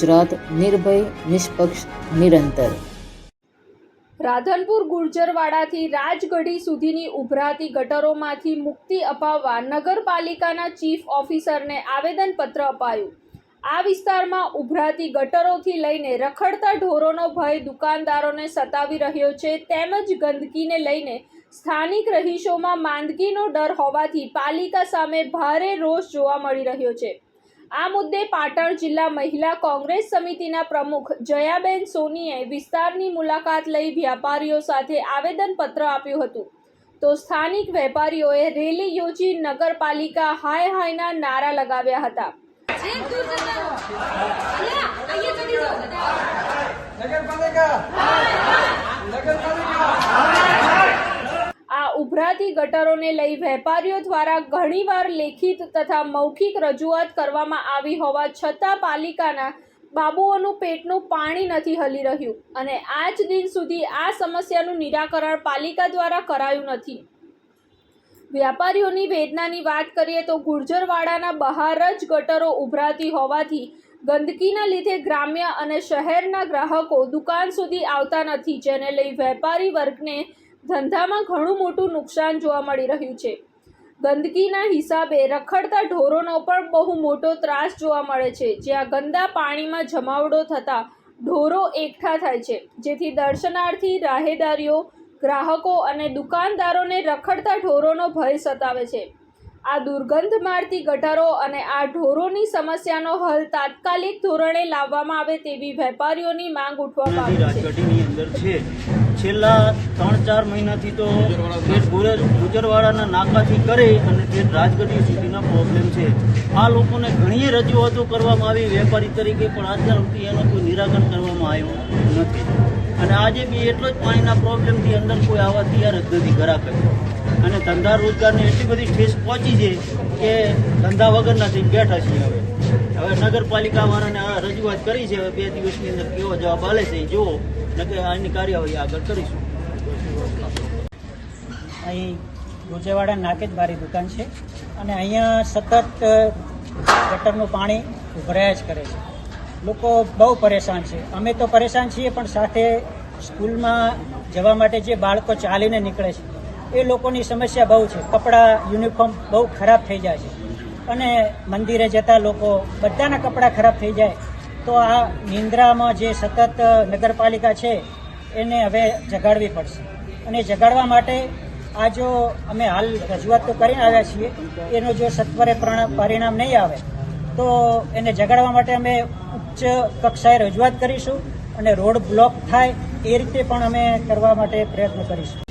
ગુજરાત નિર્ભય, નિષ્પક્ષ, નિરંતર. રાધનપુર, ગુર્જરવાડાથી રાજગઢી સુધીની ઉભરાતી ગટરોમાંથી મુક્તિ અપાવવા નગરપાલિકાના ચીફ ઓફિસરને આવેદનપત્ર અપાયું. આ વિસ્તારમાં ઉભરાતી ગટરોથી લઈને રખડતા ઢોરોનો ભય દુકાનદારોને સતાવી રહ્યો છે, તેમજ ગંદકીને લઈને સ્થાનિક રહીશોમાં માંદગીનો ડર હોવાથી પાલિકા સામે ભારે રોષ જોવા મળી રહ્યો છે. આ મુદ્દે પાટણ જિલ્લા મહિલા કોંગ્રેસ સમિતિના પ્રમુખ જયાબેન સોનીએ વિસ્તારની મુલાકાત લઈ વ્યાપારીઓ સાથે આવેદનપત્ર આપ્યું હતું. તો સ્થાનિક વેપારીઓએ રેલી યોજી નગરપાલિકા હાય હાયના નારા લગાવ્યા હતા. છેક દૂર જતા રહો અલ્યા અહીંયા ચડી જાઓ નગરપાલિકા નગરપાલિકા આ ઉભરાતી ગટરોને લઈ વેપારીઓ દ્વારા ઘણીવાર લેખિત તથા મૌખિક રજૂઆત કરવામાં આવી હોવા છતાં પાલિકાના બાબુઓનું પેટનું પાણી નથી હલી રહ્યું અને આજ દિન સુધી આ સમસ્યાનું નિરાકરણ પાલિકા દ્વારા કરાયું નથી. વ્યાપારીઓની વેદનાની વાત કરીએ તો ગુર્જરવાડાના બહાર જ ગટરો ઉભરાતી હોવાથી ગંદકીના લીધે ગ્રામ્ય અને શહેરના ગ્રાહકો દુકાન સુધી આવતા નથી, જેને લઈ વેપારી વર્ગને ધંધામાં ઘણું મોટું નુકસાન જોવા મળી રહ્યું છે. ગંદકીના હિસાબે રખડતા ઢોરોનો પણ બહુ મોટો ત્રાસ જોવા મળે છે. જ્યાં ગંદા પાણીમાં જમાવડો થતાં ઢોરો એકઠા થાય છે. જેથી દર્શનાર્થી રાહેદારીઓ, ગ્રાહકો અને દુકાનદારોને રખડતા ઢોરોનો ભય સતાવે છે. આ દુર્ગંધ મારતી ગટરો અને આ ઢોરોની સમસ્યાનો હલ તાત્કાલિક ધોરણે લાવવામાં આવે તેવી વેપારીઓની માંગ ઉઠવા પામી છે. છેલ્લા ત્રણ ચાર મહિનાથી તો ઠેઠ ગુરજ ગુજરવાડાના નાકાથી કરી અને ઠેઠ રાજગઢી સુધીના પ્રોબ્લેમ છે, આ લોકોને ઘણી રજૂઆતો કરવામાં આવી, વેપારી તરીકે પણ અત્યાર સુધી એનો કોઈ નિરાકરણ કરવામાં આવ્યું નથી. અને આજે બી એટલો જ પાણીના પ્રોબ્લેમથી અંદર કોઈ આવવા તૈયાર જ નથી ગ્રાહક અને ધંધા રોજગારને એટલી બધી ઠેસ પહોંચી છે કે ધંધા વગરના થઈ બેઠા છીએ હવે. હવે નગરપાલિકાવાળાને આ રજૂઆત કરી છે, હવે બે દિવસની અંદર કેવો જવાબ આલે છે જુઓ. નકે આની કાર્યવાહી આગળ કરીશું. અહીં ગુજેવાડા નાકે જ મારી દુકાન છે અને અહીંયા સતત ગટરનું પાણી ઉભરાયા જ કરે છે. લોકો બહુ પરેશાન છે. અમે તો પરેશાન છીએ, પણ સાથે સ્કૂલમાં જવા માટે જે બાળકો ચાલીને નીકળે છે, એ લોકોની સમસ્યા બહુ છે. કપડાં, યુનિફોર્મ બહુ ખરાબ થઈ જાય છે. અને મંદિરે જતા લોકો બધાના કપડાં ખરાબ થઈ જાય. તો આ નિંદ્રામાં જે સતત નગરપાલિકા છે, એને હવે જગાડવી પડશે. અને જગાડવા માટે આ જો અમે હાલ રજૂઆત તો કરીને આવ્યા છીએ, એનો જો સત્વરે પ્રણા- પરિણામ નહીં આવે, તો એને જગાડવા માટે અમે ઉચ્ચ કક્ષાએ રજૂઆત કરીશું અને રોડ બ્લોક થાય એ રીતે પણ અમે કરવા માટે પ્રયત્ન કરીશું.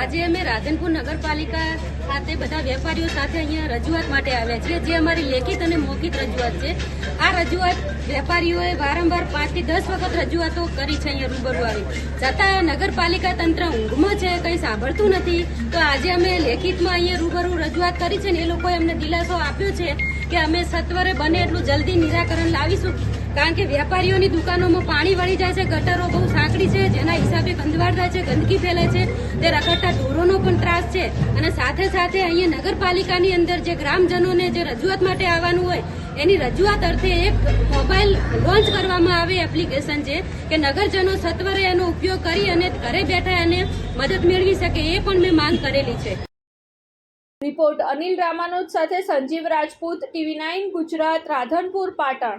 આજે અમે રાધનપુર નગરપાલિકા ખાતે બધા વેપારીઓ સાથે અહીંયા રજૂઆત માટે આવ્યા છીએ. જે અમારી લેખિત અને મૌખિક રજૂઆત છે. આ રજૂઆત વેપારીઓએ વારંવાર પાંચથી દસ વખત રજૂઆતો કરી છે, અહીંયા રૂબરૂ આવી. છતાં નગરપાલિકા તંત્ર ઊંઘમાં છે, કંઈ સાંભળતું નથી. તો આજે અમે લેખિતમાં અહીંયા રૂબરૂ રજૂઆત કરી છે ને એ લોકોએ અમને દિલાસો આપ્યો છે કે અમે સત્વરે બને એટલું જલ્દી નિરાકરણ લાવીશું. કારણ કે વેપારીઓની દુકાનોમાં પાણી વળી જાય છે, ગટરો બહુ સાંકડી છે, જેના હિસાબે ગંદવાડ થાય છે, ગંદકી ફેલાય છે, તે રખડતા ઢોરોનો પણ ત્રાસ છે. અને સાથે સાથે અહીંયા નગરપાલિકાની અંદર જે ગ્રામજનોને જે રજૂઆત માટે આવવાનું હોય, એની રજૂઆત અર્થે એક મોબાઈલ લોન્ચ કરવામાં આવે એપ્લિકેશન છે કે નગરજનો સત્વરે એનો ઉપયોગ કરી અને ઘરે બેઠા એને મદદ મેળવી શકે એ પણ મેં માંગ કરેલી છે. રિપોર્ટ અનિલ રામાનુજ સાથે સંજીવ રાજપૂત, ટીવી નાઇન ગુજરાત, રાધનપુર, પાટણ.